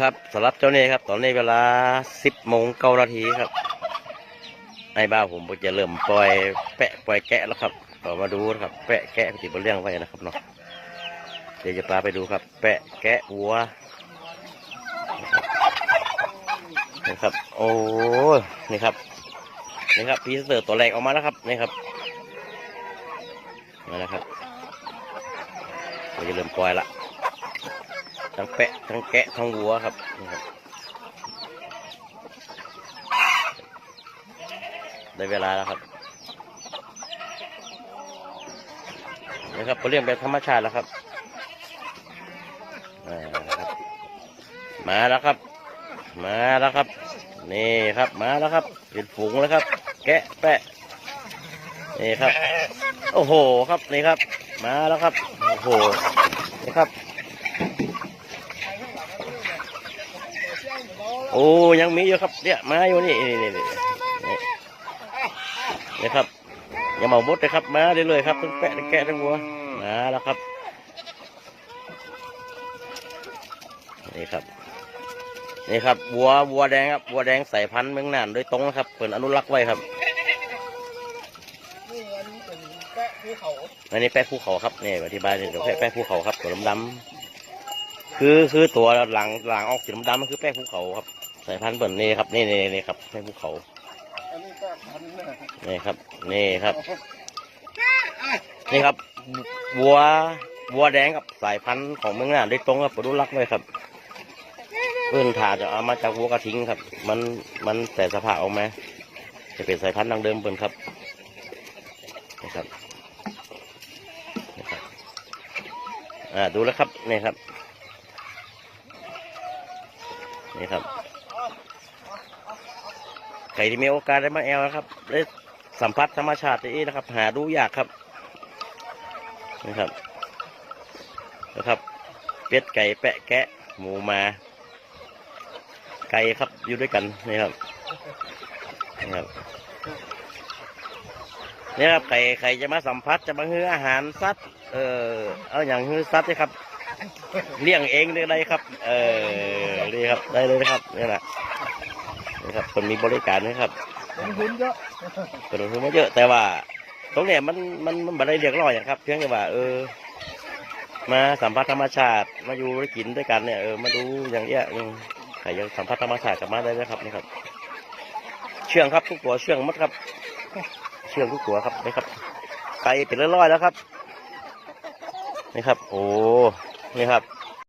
ครับสำหรับเจ้านี่ครับ ตอนนี้เวลาสิบโมงเก้านาทีครับไอ้บ้าผมจะเริ่มปล่อยแปะปล่อยแกะแล้วครับต่อมาดูครับ แปะแกะที่บนเรื่องไว้นะครับเนาะเดี๋ยวจะพาไปดูครับ แปะแกะวัวนะครับ โอ้นี่ครับนี่ครับพีเซอร์ตัวแรกออกมาแล้วครับนี่ครับมาแล้วครับเราจะเริ่มปล่อยละ ทั้งแปะทั้งแกะทั้งวัวครับนี่ครับ ได้เวลาแล้วครับนี่ครับเขาเลี้ยงแบบธรรมชาติแล้วครับอ่าครับมาแล้วครับ มาแล้วครับ นี่ครับ มาแล้วครับเป็นฝูงแล้วครับ แกะแปะ นี่ครับ โอ้โห ครับ นี่ครับ มาแล้วครับ โอ้โห นี่ครับ โอ้ยังมีอยู่ครับเนี่ยมาอยู่นี่นี่นี่นี่นี่นี่ครับอย่าเมาบดนะครับมาเรื่อยๆครับทั้งแปะทั้งแกะทั้งวัวมาแล้วครับนี่ครับนี่ครับวัววัวแดงครับวัวแดงสายพันธุ์เมืองน่านโดยตรงครับเปิดอนุรักษ์ไว้ครับนี่อันนี้เป็นแปะภูเขาอันนี้แปะภูเขาครับนี่อธิบายนี่เดี๋ยวแปะภูเขาครับตัวดำๆ คือคือตัวหลังหลังออกสีดำๆมันคือแปะภูเขาครับ สายพันธุ์เปิดนี่ครับนี่นี่นี่ครับแปะภูเขาอันนี้ก็พันนี่ครับ นี่ครับ นี่ครับวัววัวแดงกับสายพันธุ์ของเมืองน่านได้ตรงกับปรุรักเลยครับเพื่อนถาจะเอามาจากวัวกระทิงครับ มันมันแต่สภาพออกมาจะเป็นสายพันธุ์ดังเดิมเปิ่นครับนี่ครับนี่ครับอ่าดูแล้วครับนี่ครับ นี่ครับ ใครที่มีโอกาสได้มาแอลนะครับได้สัมผัสธรรมชาตินี้นะครับ หาดูยากครับนะครับนะครับ เป็ดไก่แปะแกะ หมูมา ไก่ครับอยู่ด้วยกันนี่ครับนี่ครับนี่ครับใครใครจะมาสัมผัสจะมาฮื้ออาหารสัตว์เออเอาอย่างฮื้อสัตว์เลยครับ เลี้ยงเองได้เลยครับ เออ นี่ครับได้เลยนะครับนี่แหละนี่ครับคนมีบริการนะครับเป็นหุ่นเยอะก็ลงทุนมาเยอะ แต่ว่า ตรงเนี้ยมันมันมันบันไดเรียกร้อยอย่างครับ เพียงแต่ว่า เออ มาสัมผัสธรรมชาติ มาอยู่ได้กินด้วยกันเนี่ยเออมาดูอย่างเงี้ยอืมใครยังสัมผัสธรรมชาติกลับมาได้นะครับนี่ครับ เชื่องครับทุกตัวเชื่องหมัดครับ เชื่องทุกตัวครับนี่ครับไก่เป็นร้อยๆแล้วครับนี่ครับ โอ้นี่ครับ